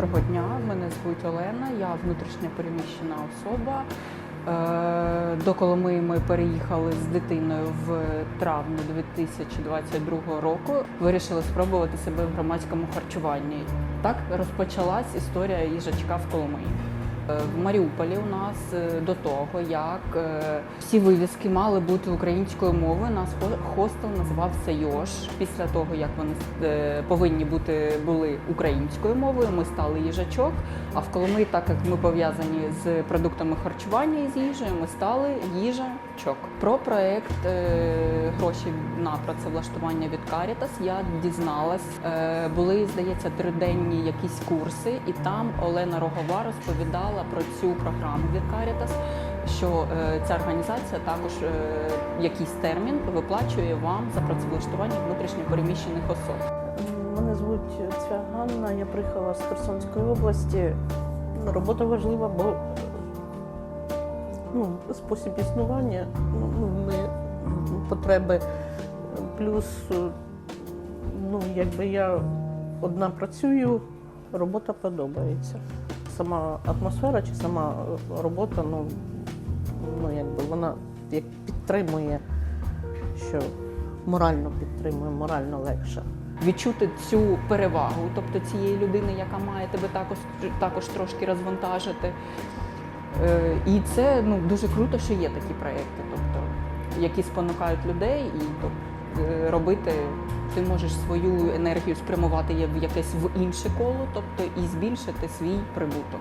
Доброго дня, мене звуть Олена, я внутрішньо переміщена особа. Е, До Коломиї ми переїхали з дитиною в травні 2022 року. Вирішили спробувати себе в громадському харчуванні. Так розпочалась історія їжачка в Коломиї. Е, В Маріуполі у нас е, до того, як е, всі вивіски мали бути українською мовою, нас хостел називався Йош. Після того, як вони повинні бути були українською мовою, ми стали їжачок. А в Коломиї, так як ми пов'язані з продуктами харчування і з їжею, ми стали їжачок. Про проект гроші на працевлаштування від Caritas я дізналась. Е, були, здається, триденні якісь курси, і там Олена Рогова розповідала про цю програму від Caritas, що е, ця організація також е, якийсь термін виплачує вам за працевлаштування внутрішньо переміщених особ. Мене звуть Ганна, я приїхала з Херсонської області. Робота важлива, бо ну, спосіб існування, ну, ну, ми потреби. Плюс, ну, якби я одна працюю, робота подобається. Сама атмосфера чи сама робота, ну, ну якби вона як підтримує, що морально підтримує, морально легше. відчути цю перевагу, тобто цієї людини, яка має тебе також, також трошки розвантажити. Е, І це ну, дуже круто, що є такі проекти, тобто, які спонукають людей і тобто, робити. Ти можеш свою енергію спрямувати в якесь в інше коло, тобто і збільшити свій прибуток.